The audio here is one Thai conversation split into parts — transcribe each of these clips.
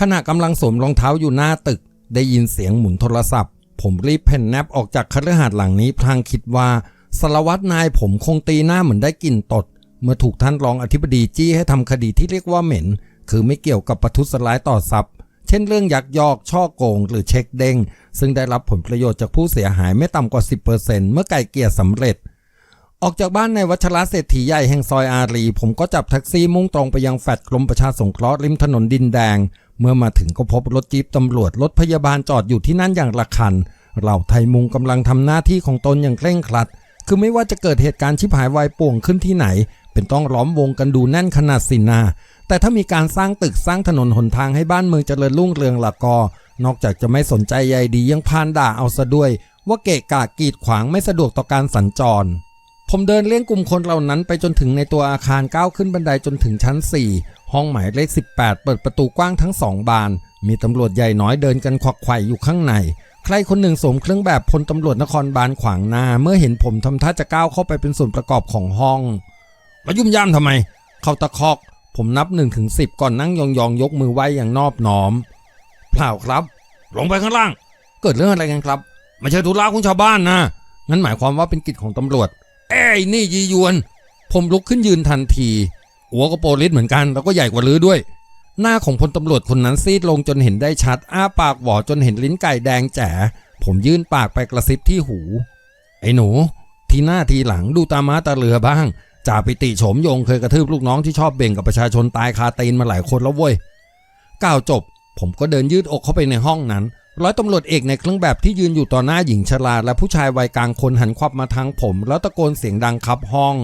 ขณะกำลังสวมรองเท้าอยู่หน้าตึก ได้ยินเสียงหมุนโทรศัพท์ ผมรีบเพ่นแนบออกจากคฤหาสน์หลังนี้พลางคิดว่าสารวัตรนายผมคงตีหน้าเหมือนได้กลิ่นตด เมื่อถูกท่านรองอธิบดีจี้ให้ทำคดีที่เรียกว่าเหม็น คือไม่เกี่ยวกับประทุษร้ายต่อทรัพย์ เช่นเรื่องยักยอกช่อโกง หรือเช็คเด้ง ซึ่งได้รับผลประโยชน์จากผู้เสียหายไม่ต่ำกว่า 10%เมื่อไก่เกลี่ยสำเร็จ ออกจากบ้านในวัชรเศรษฐีใหญ่แห่งซอยอารี ผมก็จับแท็กซี่มุ่งตรงไปยังแฟลตกรมประชาสงเคราะห์ริมถนนดินแดง เมื่อมาถึงก็พบรถจี๊ปตำรวจรถพยาบาลจอดอยู่ที่นั่นอย่างละคัน เหล่าไทยมุงกำลังทำหน้าที่ของตนอย่างเคร่งครัด คือไม่ว่าจะเกิดเหตุการณ์ชิบหายวายป่วงขึ้นที่ไหน เป็นต้องล้อมวงกันดูแน่นขนาดสินา แต่ถ้ามีการสร้างตึกสร้างถนนหนทางให้บ้านเมืองเจริญรุ่งเรืองละก็ นอกจากจะไม่สนใจใยดียังพานด่าเอาซะด้วย ว่าเกะกะกีดขวางไม่สะดวกต่อการสัญจรผมเดินเลี่ยงกลุ่มคนเหล่านั้นไปจนถึงในตัวอาคารก้าวขึ้นบันไดจนถึงชั้น4 ห้องหมายเลข 18 เปิดประตูกว้างทั้งสองบาน มีตำรวจใหญ่น้อยเดินกันควักไขว่อยู่ข้างใน ใครคนหนึ่งสวมเครื่องแบบพลตำรวจนครบาลขวางหน้า เมื่อเห็นผมทำท่าจะก้าวเข้าไปเป็นส่วนประกอบของห้อง มายุ่มย่ามทำไม เขาตะคอก ผมนับ1นถึงสิก่อนนั่งยองๆยกมือไหวอย่างนอบน้อม เปล่าครับ ลงไปข้างล่าง เกิดเรื่องอะไรกันครับไม่ใช่ธุระของชาวบ้านนะงั้นหมายความว่าเป็นกิจของตำรวจ เอ้ยนี่ยียวน ผมลุกขึ้นยืนทันที หัวก็โปลิสเหมือนกันแล้วก็ใหญ่กว่าลือด้วย หน้าของพลตำรวจคนนั้นซีดลงจนเห็นได้ชัด อ้าปากหวอจนเห็นลิ้นไก่แดงแจ๋ผมยื่นปากไปกระซิบที่หู ไอ้หนู ทีหน้าทีหลังดูตาม้าตาเรือบ้างจ่าปิติโฉมยงเคยกระทืบลูกน้องที่ชอบเบ่งกับประชาชนตายคาตีนมาหลายคนแล้วเว้ยก้าวจบ ผมก็เดินยืดอกเข้าไปในห้องนั้น ร้อยตำรวจเอกในเครื่องแบบที่ยืนอยู่ต่อหน้าหญิงชราและผู้ชายวัยกลางคนหันควับมาทางผม แล้วตะโกนเสียงดังครับห้อง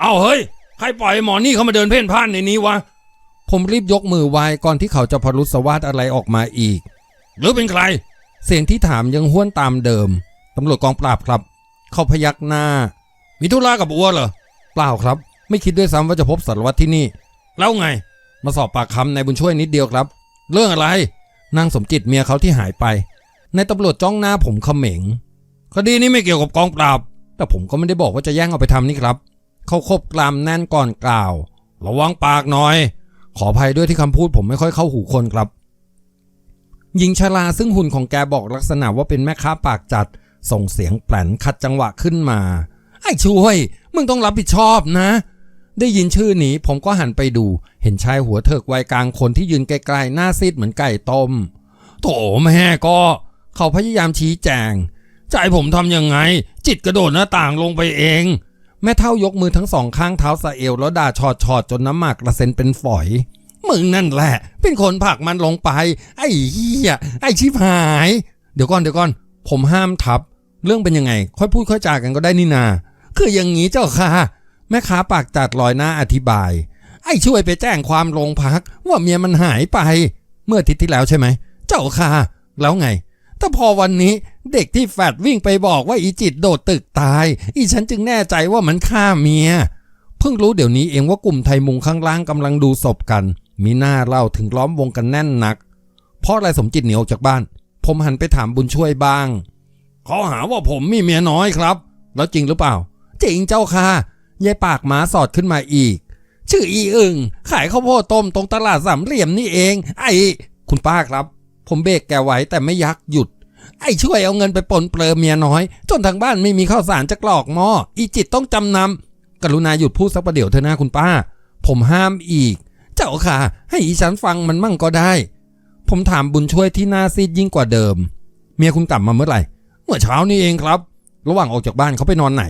เอาเฮ้ย ใครปล่อยหมอนี่เขามาเดินเพ่นพ่านในนี้วะ ผมรีบยกมือไหว้ก่อนที่เขาจะพรุสวาดอะไรออกมาอีก หรือเป็นใคร เสียงที่ถามยังห้วนตามเดิม ตำรวจกองปราบครับ เขาพยักหน้า มีธุระกับอัวเหรอ เปล่าครับ ไม่คิดด้วยซ้ำว่าจะพบสารวัตรที่นี่ แล้วไง มาสอบปากคำนายบุญช่วยนิดเดียวครับ เรื่องอะไร นางสมจิตเมียเขาที่หายไป ในายตำรวจจ้องหน้าผมเขม็ง คดีนี้ไม่เกี่ยวกับกองปราบ แต่ผมก็ไม่ได้บอกว่าจะแย่งเอาไปทำนี่ครับ เขาคบกรามแน่นก่อนกล่าว ระวังปากหน่อย ขออภัยด้วยที่คำพูดผมไม่ค่อยเข้าหูคนครับ หญิงชราซึ่งหุ่นของแกบอกลักษณะว่าเป็นแม่ค้าปากจัด ส่งเสียงแปลนขัดจังหวะขึ้นมา ไอ้ช่วย มึงต้องรับผิดชอบนะ ได้ยินชื่อนี้ผมก็หันไปดู เห็นชายหัวเถิกวัยกลางคนที่ยืนไกลๆหน้าซีดเหมือนไก่ต้มโถแม่ก็ เขาพยายามชี้แจงจะให้ผมทำยังไง จิตกระโดดหน้าต่างลงไปเอง แม่เท่ายกมือทั้งสองข้างเท้าสะเอวแล้วด่าชอดชอดจนน้ำหมากกระเซ็นเป็นฝอย มึงนั่นแหละ เป็นคนผลักมันลงไป ไอ้เหี้ยไอ้ชิบหาย เดี๋ยวก่อนเดี๋ยวก่อน ผมห้ามทับ เรื่องเป็นยังไง ค่อยพูดค่อยจากันก็ได้นี่นา คืออย่างนี้เจ้าค่ะ แม่ค้าปากจัดลอยหน้าอธิบาย ไอ้ช่วยไปแจ้งความโรงพัก ว่าเมียมันหายไป เมื่ออาทิตย์ที่แล้วใช่ไหม เจ้าค่ะ แล้วไง แต่พอวันนี้ เด็กที่แฟดวิ่งไปบอกว่าอีจิตโดดตึกตาย อีฉันจึงแน่ใจว่ามันฆ่าเมีย เพิ่งรู้เดี๋ยวนี้เองว่ากลุ่มไทยมุงข้างล่างกำลังดูศพกัน มีหน้าเล่าถึงล้อมวงกันแน่นหนัก เพราะอะไรสมจิตหนีออกจากบ้าน ผมหันไปถามบุญช่วยบ้าง เขาหาว่าผมมีเมียน้อยครับ แล้วจริงหรือเปล่า จริงเจ้าค่ะยายปากหมาสอดขึ้นมาอีก ชื่ออีอึงขายข้าวโพดต้มตรงตลาดสามเหลี่ยมนี่เอง ไอ้คุณป้าครับ ผมเบรกแกไว้แต่ไม่ยักหยุด ไอ้ช่วยเอาเงินไปปนเปลือเมียน้อย จนทางบ้านไม่มีข้าวสารจะกรอกหม้ออีจิตต้องจำนำกรุณาหยุดพูดสักประเดี๋ยวเถอะนะคุณป้า ผมห้ามอีก เจ้าค่ะ ให้อีฉันฟังมันมั่งก็ได้ ผมถามบุญช่วยที่หน้าซีดยิ่งกว่าเดิม เมียคุณกลับมาเมื่อไหร่ เมื่อเช้านี้เองครับ ระหว่างออกจากบ้านเขาไปนอนไหน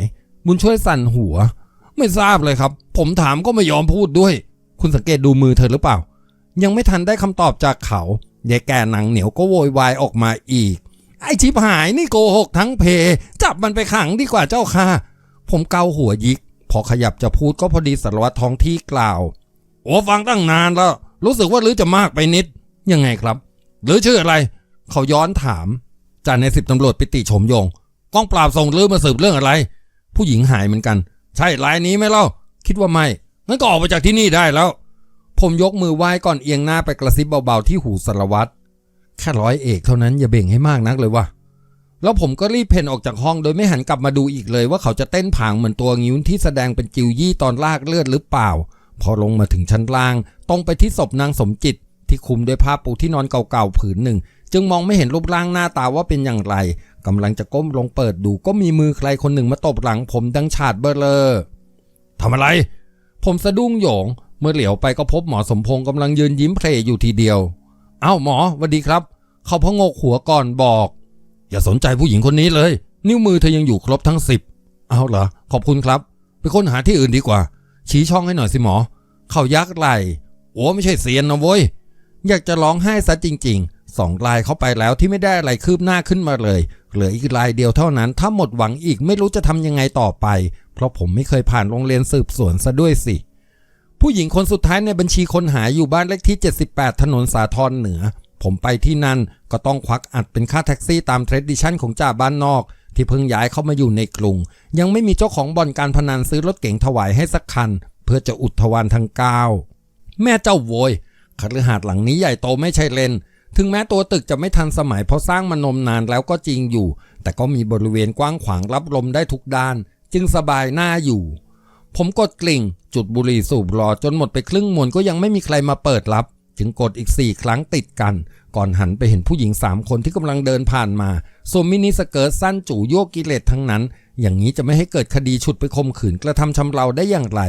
บุญช่วยสั่นหัว ไม่ทราบเลยครับ ผมถามก็ไม่ยอมพูดด้วย คุณสังเกตดูมือเธอหรือเปล่า ยังไม่ทันได้คำตอบจากเขายายแก่หนังเหนียวก็โวยวายออกมาอีก ไอชิบหายนี่โกหกทั้งเพ จับมันไปขังดีกว่าเจ้าค่ะ ผมเกาหัวยิก พอขยับจะพูดก็พอดีสารวัตรท้องที่กล่าวโอ้ฟังตั้งนานแล้ว รู้สึกว่าลือจะมากไปนิด ยังไงครับ หรือชื่ออะไร เขาย้อนถามจ่าในสิบตำรวจปิติชมยงกองปราบส่งลือมาสืบเรื่องอะไร ผู้หญิงหายเหมือนกัน ใช่รายนี้ไหมเล่า คิดว่าไม่งั้นก็ออกไปจากที่นี่ได้แล้ว ผมยกมือไหว้ก่อนเอียงหน้าไปกระซิบเบาๆที่หูสารวัตร แค่ร้อยเอกเท่านั้นอย่าเบ่งให้มากนักเลยว่ะแล้วผมก็รีบเพนออกจากห้องโดยไม่หันกลับมาดูอีกเลยว่าเขาจะเต้นผางเหมือนตัวงิ้วที่แสดงเป็นจิวยี่ตอนลากเลือดหรือเปล่า พอลงมาถึงชั้นล่าง ตรงไปที่ศพนางสมจิต ที่คลุมด้วยผ้าปูที่นอนเก่าๆผืนหนึ่ง จึงมองไม่เห็นรูปร่างหน้าตาว่าเป็นอย่างไรกำลังจะก้มลงเปิดดูก็มีมือใครคนหนึ่งมาตบหลังผมดังฉาดเบอร์เลอทำอะไร ผมสะดุ้งโหยง เมื่อเหลียวไปก็พบหมอสมพงษ์กำลังยืนยิ้มเพลยอยู่ทีเดียว เอ้าหมอสวัสดีครับ เขาพงกหัวก่อนบอก อย่าสนใจผู้หญิงคนนี้เลย นิ้วมือเธอยังอยู่ครบทั้งสิบเอาเหรอขอบคุณครับ ไปค้นหาที่อื่นดีกว่า ชี้ช่องให้หน่อยสิหมอ เขายักไหลโอ้ไม่ใช่เซียนนะเว้ยอยากจะร้องไห้ซะจริงๆสองลายเข้าไปแล้วที่ไม่ได้อะไรคืบหน้าขึ้นมาเลย เหลืออีกลายเดียวเท่านั้น ถ้าหมดหวังอีกไม่รู้จะทำยังไงต่อไป เพราะผมไม่เคยผ่านโรงเรียนสืบสวนซะด้วยสิ ผู้หญิงคนสุดท้ายในบัญชีคนหายอยู่บ้านเลขที่ 78 ถนนสาทรเหนือ ผมไปที่นั่นก็ต้องควักอัดเป็นค่าแท็กซี่ตามเทรดดิชันของจ่าบ้านนอก ที่เพิ่งย้ายเข้ามาอยู่ในกรุง ยังไม่มีเจ้าของบ่อนการพนันซื้อรถเก๋งถวายให้สักคัน เพื่อจะอุดทวารทั้งเก้าแม่เจ้าโวยคฤหาสน์หลังนี้ใหญ่โตไม่ใช่เล่น ถึงแม้ตัวตึกจะไม่ทันสมัยเพราะสร้างมานมนานแล้วก็จริงอยู่ แต่ก็มีบริเวณกว้างขวางรับลมได้ทุกด้าน จึงสบายหน้าอยู่ ผมกดกลิ่ง จุดบุหรี่สูบรอจนหมดไปครึ่งมวนก็ยังไม่มีใครมาเปิดรับ จึงกดอีกสี่ครั้งติดกัน ก่อนหันไปเห็นผู้หญิงสามคนที่กำลังเดินผ่านมาสวมมินิสเกิร์ตสั้นจู่โยกกิเลสทั้งนั้น อย่างนี้จะไม่ให้เกิดคดีฉุดไปข่มขืนกระทำชำเราได้อย่างไร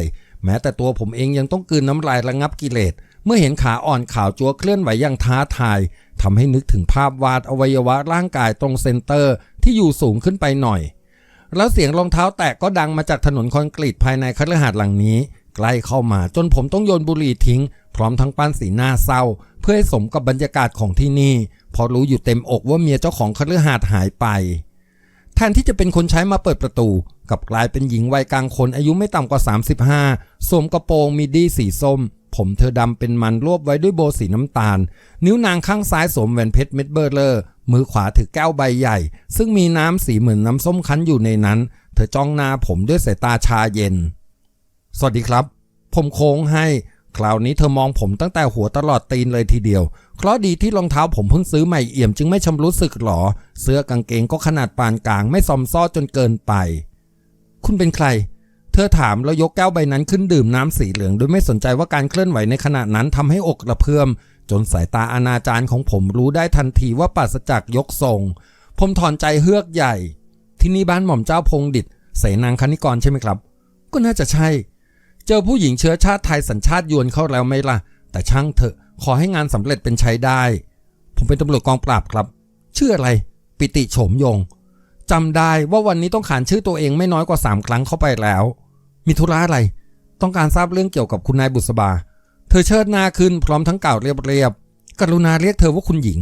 แม้แต่ตัวผมเองยังต้องกลืนน้ำลายระงับกิเลสเมื่อเห็นขาอ่อนขาวจัวเคลื่อนไหวอย่างท้าทายทำให้นึกถึงภาพวาดอวัยวะร่างกายตรงเซนเตอร์ที่อยู่สูงขึ้นไปหน่อย แล้วเสียงรองเท้าแตะก็ดังมาจากถนนคอนกรีตภายในคฤหาสน์หลังนี้ ใกล้เข้ามาจนผมต้องโยนบุหรี่ทิ้ง พร้อมทั้งปั้นสีหน้าเศร้า เพื่อให้สมกับบรรยากาศของที่นี่พอรู้อยู่เต็มอกว่าเมียเจ้าของคฤหาสน์หายไปแทนที่จะเป็นคนใช้มาเปิดประตู กับกลายเป็นหญิงวัยกลางคนอายุไม่ต่ำกว่า 35 สวมกระโปรงมีดีสีส้ม ผมเธอดำเป็นมันรวบไว้ด้วยโบสีน้ำตาล นิ้วนางข้างซ้ายสวมแหวนเพชรเม็ดเบอร์เลอร์ มือขวาถือแก้วใบใหญ่ ซึ่งมีน้ำสีเหมือนน้ำส้มคั้นอยู่ในนั้น เธอจ้องหน้าผมด้วยสายตาชาเย็น สวัสดีครับ ผมโค้งให้ คราวนี้เธอมองผมตั้งแต่หัวตลอดตีนเลยทีเดียวเคราะดีที่รองเท้าผมเพิ่งซื้อใหม่เอี่ยมจึงไม่ชำรุดสึกหรอ เสื้อกางเกงก็ขนาดปานกลางไม่ซอมซ้อจนเกินไป คุณเป็นใคร เธอถามแล้วยกแก้วใบนั้นขึ้นดื่มน้ำสีเหลืองโดยไม่สนใจว่าการเคลื่อนไหวในขณะนั้นทำให้อกกระเพื่อม จนสายตาอนาจารของผมรู้ได้ทันทีว่าปราศจากยกทรง ผมถอนใจเฮือกใหญ่ ที่นี่บ้านหม่อมเจ้าพงดิตเสนางคณิกรใช่ไหมครับ ก็น่าจะใช่ เจอผู้หญิงเชื้อชาติไทยสัญชาติยวนเข้าแล้วไหมล่ะ แต่ช่างเถอะ ขอให้งานสำเร็จเป็นใช้ได้ ผมเป็นตำรวจกองปราบครับ ชื่ออะไร ปิติโฉมยงจำได้ว่าวันนี้ต้องขานชื่อตัวเองไม่น้อยกว่าสามครั้งเข้าไปแล้ว มีธุระอะไร ต้องการทราบเรื่องเกี่ยวกับคุณนายบุษบา เธอเชิดหน้าขึ้นพร้อมทั้งกล่าวเรียบๆ กรุณาเรียกเธอว่าคุณหญิง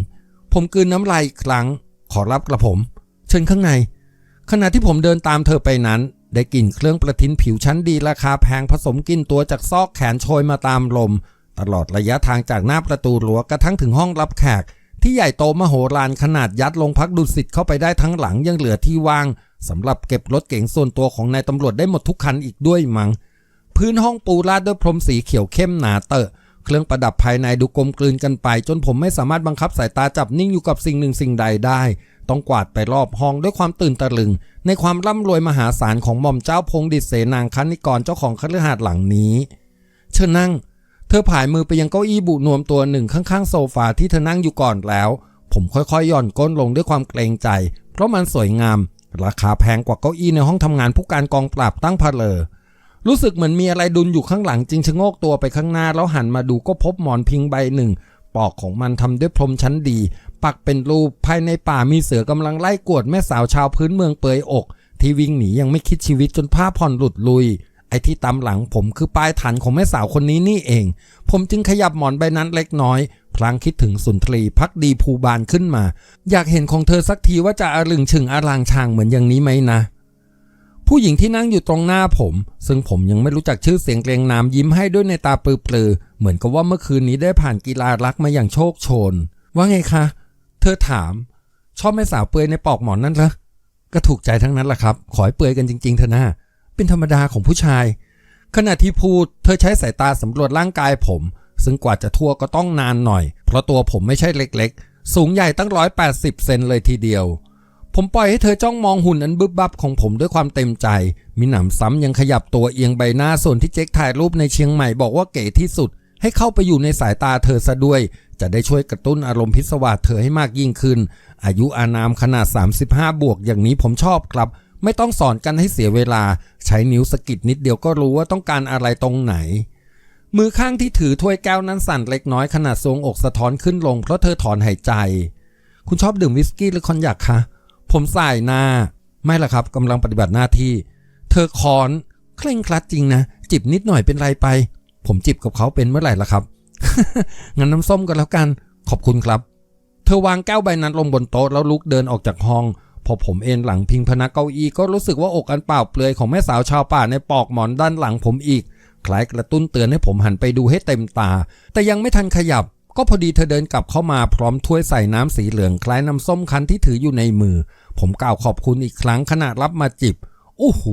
ผมกืนน้ำลายอีกครั้ง ขอรับกระผม เชิญข้างใน ขณะที่ผมเดินตามเธอไปนั้น ได้กลิ่นเครื่องประทินผิวชั้นดีราคาแพงผสมกลิ่นตัวจากซอกแขนโชยมาตามลม ตลอดระยะทางจากหน้าประตูรั้วกระทั่งถึงห้องรับแขก ที่ใหญ่โตมโหฬารขนาดยัดลงพักดุสิตเข้าไปได้ทั้งหลังยังเหลือที่ว่างสำหรับเก็บรถเก๋งส่วนตัวของนายตำรวจได้หมดทุกคันอีกด้วยมัง้งพื้นห้องปูราดด้วยพรมสีเขียวเข้มหนาเตอะเครื่องประดับภายในดูกลมกลืนกันไป จนผมไม่สามารถบังคับสายตาจับนิ่งอยู่กับสิ่งหนึ่งสิ่งใดได้ ต้องกวาดไปรอบห้องด้วยความตื่นตะลึง ในความร่ำรวยมหาศาลของหม่อมเจ้าพงดิษฐ์เสนางคันิกรเจ้าของคฤหาสน์หลังนี้ เชิญนั่ง เธอผายมือไปยังเก้าอี้บุนวมตัวหนึ่งข้างๆ โซฟาที่เธอนั่งอยู่ก่อนแล้ว ผมค่อยๆหย่อนก้นลงด้วยความเกรงใจ เพราะมันสวยงาม ราคาแพงกว่าเก้าอี้ในห้องทำงานผู้การกองปราบตั้งพะเลอรู้สึกเหมือนมีอะไรดุลอยู่ข้างหลังจึงชะโงกตัวไปข้างหน้าแล้วหันมาดูก็พบหมอนพิงใบหนึ่ง ปอกของมันทำด้วยพรมชั้นดี ปักเป็นรูปภายในป่ามีเสือกำลังไล่กวดแม่สาวชาวพื้นเมืองเปยอก ที่วิ่งหนียังไม่คิดชีวิตจนผ้าผ่อนหลุดลุย ไอ้ที่ตามหลังผมคือปลายฐานของแม่สาวคนนี้นี่เอง ผมจึงขยับหมอนใบนั้นเล็กน้อย พลางคิดถึงสุนทรีพักดีภูบานขึ้นมา อยากเห็นของเธอสักทีว่าจะอารึงชึงอารางชางเหมือนอย่างนี้ไหมนะผู้หญิงที่นั่งอยู่ตรงหน้าผม ซึ่งผมยังไม่รู้จักชื่อเสียงเกรงนามยิ้มให้ด้วยในตาปลือๆเหมือนกับว่าเมื่อคืนนี้ได้ผ่านกีฬารักมาอย่างโชคโชน ว่าไงคะ เธอถาม ชอบแม่สาวเปลือยในปอกหมอนนั่นเหรอก็ถูกใจทั้งนั้นแหละครับ ขอให้เปลือยกันจริง ๆเถอะนะเป็นธรรมดาของผู้ชาย ขณะที่พูด เธอใช้สายตาสำรวจร่างกายผม ซึ่งกว่าจะทั่วก็ต้องนานหน่อย เพราะตัวผมไม่ใช่เล็กๆ สูงใหญ่ตั้งร้อยแปดสิบเซนเลยทีเดียว ผมปล่อยให้เธอจ้องมองหุ่นอันบึบบับของผมด้วยความเต็มใจ มีหนำซ้ำยังขยับตัวเอียงใบหน้าส่วนที่เจ๊กถ่ายรูปในเชียงใหม่บอกว่าเก๋ที่สุด ให้เข้าไปอยู่ในสายตาเธอซะด้วย จะได้ช่วยกระตุ้นอารมณ์พิศวาสเธอให้มากยิ่งขึ้น อายุอานามขนาด 35 บวกอย่างนี้ผมชอบครับ ไม่ต้องสอนกันให้เสียเวลา ใช้นิ้วสกิดนิดเดียวก็รู้ว่าต้องการอะไรตรงไหน มือข้างที่ถือถ้วยแก้วนั้นสั่นเล็กน้อยขนาดทรงอกสะท้อนขึ้นลงเพราะเธอถอนหายใจ คุณชอบดื่มวิสกี้หรือคอนยักคะผมสายหน้า ไม่ละครับกำลังปฏิบัติหน้าที่ เธอคอนเคร่งครัดจริงนะ จิบนิดหน่อยเป็นไรไป ผมจิบกับเขาเป็นเมื่อไหร่ละครับ งั้นน้ำส้มกันแล้วกัน ขอบคุณครับ เธอวางแก้วใบนั้นลงบนโต๊ะแล้วลุกเดินออกจากห้อง พอผมเอนหลังพิงพนักเก้าอี้ก็รู้สึกว่าอกอันเปล่าเปลือยของแม่สาวชาวป่าในปอกหมอนด้านหลังผมอีก คล้ายกระตุ้นเตือนให้ผมหันไปดูให้เต็มตา แต่ยังไม่ทันขยับ ก็พอดีเธอเดินกลับเข้ามาพร้อมถ้วยใส่น้ำสีเหลืองคล้ายน้ำส้มคั้นที่ถืออยู่ในมือ ผมกล่าวขอบคุณอีกครั้งขณะรับมาจิบโอ้โห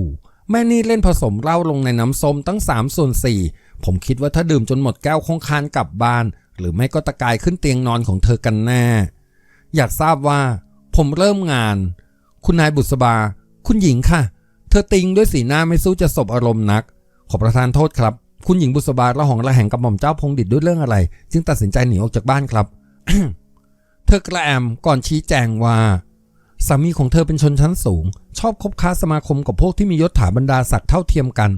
แม่นี่เล่นผสมเหล้าลงในน้ำส้มตั้ง3ส่วน4 ผมคิดว่าถ้าดื่มจนหมดแก้วคงคานกลับบ้าน หรือไม่ก็ตะกายขึ้นเตียงนอนของเธอกันแน่ อยากทราบว่า ผมเริ่มงาน คุณนายบุษบา คุณหญิงค่ะ เธอติงด้วยสีหน้าไม่สู้จะสบอารมณ์นัก ขอประทานโทษครับ คุณหญิงบุษบาละหองระแหงกับหม่อมเจ้าพงดิตด้วยเรื่องอะไร จึงตัดสินใจหนีออกจากบ้านครับ เธอกระแอมก่อนชี้แจงว่าสามีของเธอเป็นชนชั้นสูง ชอบคบค้าสมาคมกับพวกที่มียศถาบรรดาศักดิ์เท่าเทียมกัน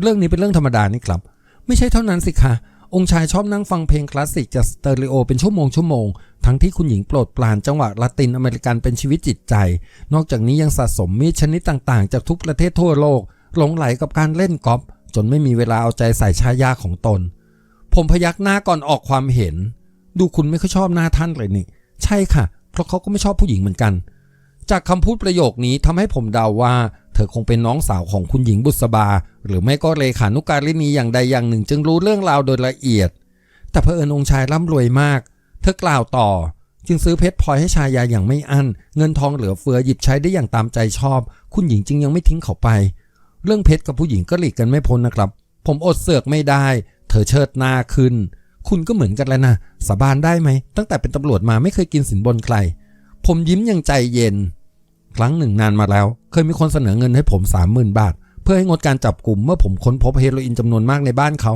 เรื่องนี้เป็นเรื่องธรรมดานี่ครับ ไม่ใช่เท่านั้นสิคะ องค์ชายชอบนั่งฟังเพลงคลาสสิกจากสเตอริโอเป็นชั่วโมงชั่วโมง ทั้งที่คุณหญิงโปรดปรานจังหวะละตินอเมริกันเป็นชีวิตจิตใจ นอกจากนี้ยังสะสมมีดชนิดต่างๆ จากทุกประเทศทั่วโลก หลงไหลกับการเล่นกอล์ฟจนไม่มีเวลาเอาใจใส่ชายาของตน ผมพยักหน้าก่อนออกความเห็น ดูคุณไม่ค่อยชอบหน้าท่านเลยนี่ ใช่ค่ะ เพราะเขาก็ไม่ชอบผู้หญิงเหมือนกัน จากคำพูดประโยคนี้ทำให้ผมเดาว่า เธอคงเป็นน้องสาวของคุณหญิงบุษบา หรือไม่ก็เลขานุการินีอย่างใดอย่างหนึ่ง จึงรู้เรื่องราวโดยละเอียด แต่เผอิญองค์ชายร่ำรวยมาก เธอกล่าวต่อ จึงซื้อเพชรพลอยให้ชายาอย่างไม่อั้น เงินทองเหลือเฟือหยิบใช้ได้อย่างตามใจชอบ คุณหญิงจึงยังไม่ทิ้งเขาไป เรื่องเพชรกับผู้หญิงก็หลีกกันไม่พ้นนะครับ ผมอดเสือกไม่ได้ เธอเชิดหน้าขึ้น คุณก็เหมือนกันแล้วนะสาบานได้ไหม ตั้งแต่เป็นตำรวจมาไม่เคยกินสินบนใคร ผมยิ้มอย่างใจเย็น ครั้งหนึ่งนานมาแล้ว เคยมีคนเสนอเงินให้ผมสามหมื่นบาท เพื่อให้งดการจับกลุ่มเมื่อผมค้นพบเฮโรอีนจำนวนมากในบ้านเขา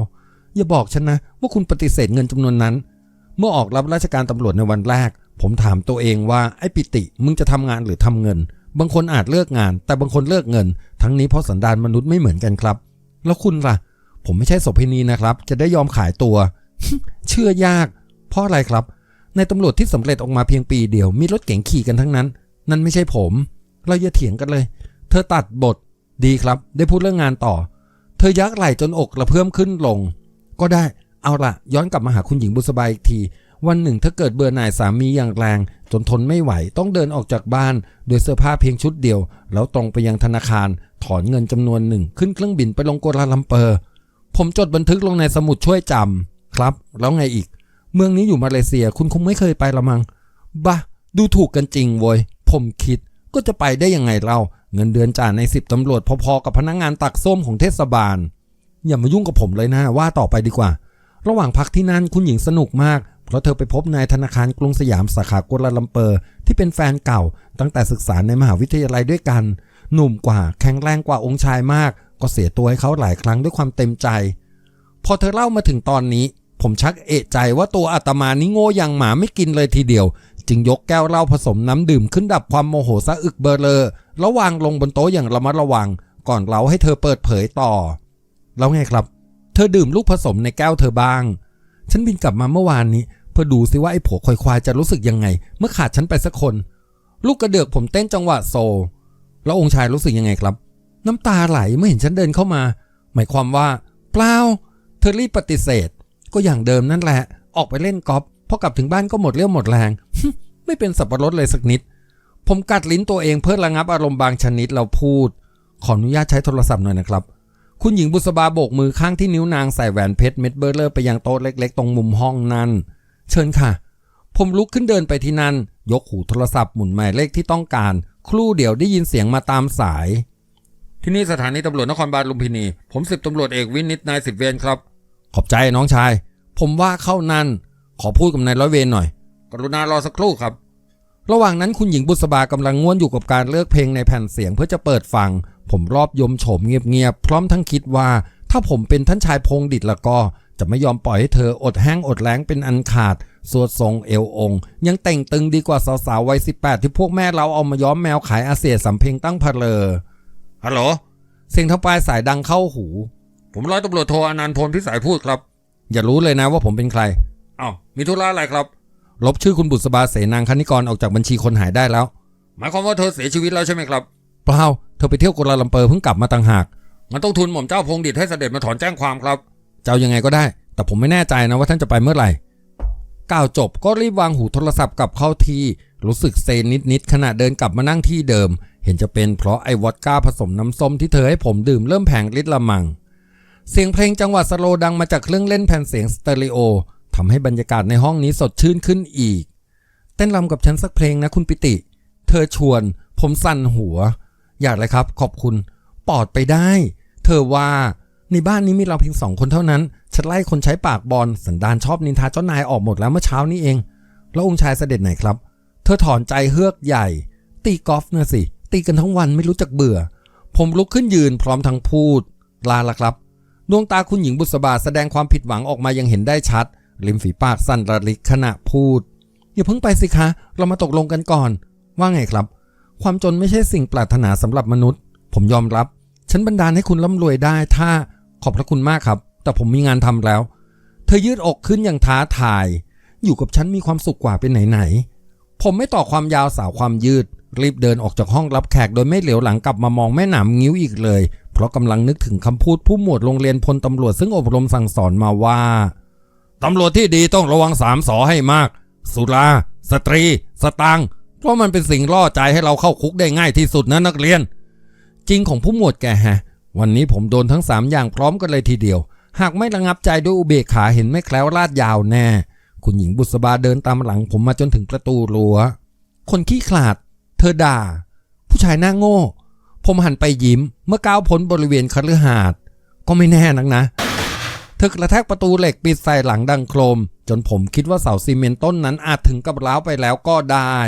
อย่าบอกฉันนะ ว่าคุณปฏิเสธเงินจำนวนนั้น เมื่อออกรับราชการตำรวจในวันแรก ผมถามตัวเองว่าไอ้ปิติมึงจะทำงานหรือทำเงิน บางคนอาจเลิกงาน แต่บางคนเลิกเงิน ทั้งนี้เพราะสันดานมนุษย์ไม่เหมือนกันครับ แล้วคุณล่ะ ผมไม่ใช่โสเภณีนะครับ จะได้ยอมขายตัว เชื่อยาก เพราะอะไรครับ ในตำรวจที่สำเร็จออกมาเพียงปีเดียวมีรถเก๋งขี่กันทั้งนั้น นั่นไม่ใช่ผม เราอย่าเถียงกันเลย เธอตัดบท ดีครับ ได้พูดเรื่องงานต่อ เธอยักไหล่จนอกระเพื่อมขึ้นลง ก็ได้ เอาละย้อนกลับมาหาคุณหญิงบุษบาอีกที วันหนึ่งถ้าเกิดเบื่อหน่ายสามีอย่างแรง จนทนไม่ไหวต้องเดินออกจากบ้าน โดยเสื้อผ้าเพียงชุดเดียว แล้วตรงไปยังธนาคาร ถอนเงินจำนวนหนึ่ง ขึ้นเครื่องบินไปลงกัวลาลัมเปอร์ ผมจดบันทึกลงในสมุดช่วยจำครับ แล้วไงอีก เมืองนี้อยู่มาเลเซียคุณคงไม่เคยไปละมังบ้าดูถูกกันจริงโว้ยผมคิดก็จะไปได้ยังไงเรา เงินเดือนจ่ายในสิบตำรวจพอๆกับพนักงงานตักส้มของเทศบาล อย่ามายุ่งกับผมเลยนะว่าต่อไปดีกว่า ระหว่างพักที่นั่นคุณหญิงสนุกมาก เพราะเธอไปพบนายธนาคารกรุงสยามสาขากัวลาลัมเปอร์ ที่เป็นแฟนเก่า ตั้งแต่ศึกษาในมหาวิทยาลัยด้วยกัน หนุ่มกว่าแข็งแรงกว่าองค์ชายมาก ก็เสียตัวให้เขาหลายครั้งด้วยความเต็มใจ พอเธอเล่ามาถึงตอนนี้ ผมชักเอะใจว่าตัวอาตมานี่โง่อย่างหมาไม่กินเลยทีเดียว จึงยกแก้วเหล้าผสมน้ำดื่มขึ้นดับความโมโหสะอึกเบอร์เลอแล้ววางลงบนโต๊ะอย่างระมัดระวัง ก่อนเราให้เธอเปิดเผยต่อ แล้วไงครับ เธอดื่มลูกผสมในแก้วเธอบ้าง ฉันบินกลับมาเมื่อวานนี้ เพื่อดูซิว่าไอ้ผัวควยควายจะรู้สึกยังไง เมื่อขาดฉันไปสักคน ลูกกระเดือกผมเต้นจังหวะโซ แล้วองค์ชายรู้สึกยังไงครับ น้ำตาไหลเมื่อเห็นฉันเดินเข้ามา หมายความว่า เปล่า เธอรีบปฏิเสธ ก็อย่างเดิมนั่นแหละ ออกไปเล่นกอล์ฟ พอกลับถึงบ้านก็หมดเรี่ยวหมดแรง ไม่เป็นสับปะรดเลยสักนิด ผมกัดลิ้นตัวเองเพื่อระงับอารมณ์บางชนิดเราพูด ขออนุญาตใช้โทรศัพท์หน่อยนะครับ คุณหญิงบุษบาโบกมือข้างที่นิ้วนางใส่แหวนเพชรเม็ดเบอร์เลอร์ไปยังโต๊ะเล็ก ๆ ตรงมุมห้องนั้น เชิญค่ะ ผมลุกขึ้นเดินไปที่นั่น ยกหูโทรศัพท์หมุนหมายเลขที่ต้องการ ครู่เดียวได้ยินเสียงมาตามสาย ที่นี่สถานีตำรวจนครบาลลุมพินี ผมสิบตำรวจเอกวินิตนายสิบเวรครับ ขอบใจน้องชาย ผมว่าเข้านั่น ขอพูดกับนายร้อยเวรหน่อย กรุณารอสักครู่ครับ ระหว่างนั้นคุณหญิงบุษบากำลังง่วนอยู่กับการเลือกเพลงในแผ่นเสียงเพื่อจะเปิดฟัง ผมรอบยมโฉมเงียบๆพร้อมทั้งคิดว่า ถ้าผมเป็นท่านชายพงดิตแล้วก็จะไม่ยอมปล่อยให้เธออดแห้งอดแล้งเป็นอันขาด สวดทรงเอวองค์ยังแต่งตึงดีกว่าสาวๆวัย18 ที่พวกแม่เราเอามาย้อมแมวขายอาเซียสำเพ็งตั้งเพลอฮัลโหลเสียงเท้าปลายสายดังเข้าหู ผมร้อยตำรวจโทอนันต์พลพิสัยพูดครับ อย่ารู้เลยนะว่าผมเป็นใคร อ้าวมีธุระอะไรครับ ลบชื่อคุณบุษบาเสนางคณิกรออกจากบัญชีคนหายได้แล้ว หมายความว่าเธอเสียชีวิตแล้วใช่ไหมครับ เปล่า เธอไปเที่ยวกัวลาลัมเปอร์เพิ่งกลับมาต่างหาก มันต้องทุนหม่อมเจ้าพงดิตให้เสด็จมาถอนแจ้งความครับ เจ้ายังไงก็ได้ แต่ผมไม่แน่ใจนะว่าท่านจะไปเมื่อไหร่ก้าวจบก็รีบวางหูโทรศัพท์กลับเข้าที่รู้สึกเซนนิดๆขณะเดินกลับมานั่งที่เดิม เห็นจะเป็นเพราะไอ้วอดก้าผสมน้ำส้มที่เธอให้ผมดื่มเริ่มแผงฤทธิ์ละมัง เสียงเพลงจังหวะสโลว์ดังมาจากเครื่องเล่นแผ่นเสียงสเตอริโอ ทำให้บรรยากาศในห้องนี้สดชื่นขึ้นอีก เต้นรำกับฉันสักเพลงนะคุณปิติ เธอชวน ผมสั่นหัว อยากเลยครับ ขอบคุณ ปอดไปได้ เธอว่า ในบ้านนี้มีเราเพียงสองคนเท่านั้น ฉันไล่คนใช้ปากบอลสันดานชอบนินทาเจ้านายออกหมดแล้วเมื่อเช้านี้เอง แล้วองค์ชายเสด็จไหนครับ เธอถอนใจเฮือกใหญ่ ตีกอล์ฟนะสิ ตีกันทั้งวันไม่รู้จักเบื่อ ผมลุกขึ้นยืนพร้อมทั้งพูด ลาละครับ ดวงตาคุณหญิงบุษบาแสดงความผิดหวังออกมายังเห็นได้ชัด ริมฝีปากสั่นระลิกขณะพูด อย่าเพิ่งไปสิคะ เรามาตกลงกันก่อน ว่าไงครับ ความจนไม่ใช่สิ่งปรารถนาสำหรับมนุษย์ ผมยอมรับ ฉันบันดาลให้คุณร่ำรวยได้ถ้าขอบพระคุณมากครับ แต่ผมมีงานทำแล้ว เธอยืดอกขึ้นอย่างท้าทาย อยู่กับฉันมีความสุขกว่าไปไหนๆผมไม่ต่อความยาวสาวความยืด รีบเดินออกจากห้องรับแขกโดยไม่เหลียวหลังกลับมามองแม่หนามงิ้วอีกเลย เพราะกำลังนึกถึงคำพูดผู้หมวดโรงเรียนพลตำรวจซึ่งอบรมสั่งสอนมาว่า ตำรวจที่ดีต้องระวังสามสอให้มาก สุรา สตรี สตังเพราะมันเป็นสิ่งล่อใจให้เราเข้าคุกได้ง่ายที่สุดนะนักเรียน จริงของผู้หมวดแกฮะ วันนี้ผมโดนทั้งสามอย่างพร้อมกันเลยทีเดียว หากไม่ระงับใจด้วยอุเบกขาเห็นไม่แคล้วลาดยาวแน่ คุณหญิงบุษบาเดินตามหลังผมมาจนถึงประตูรั้ว คนขี้ขลาด เธอด่า ผู้ชายหน้าโง่ ผมหันไปยิ้ม เมื่อก้าวพ้นบริเวณคฤหาสน์ก็ไม่แน่นักนะ เธอกระแทกประตูเหล็กปิดใส่หลังดังโครม จนผมคิดว่าเสาซีเมนต์ต้นนั้นอาจถึงกับร้าวไปแล้วก็ได้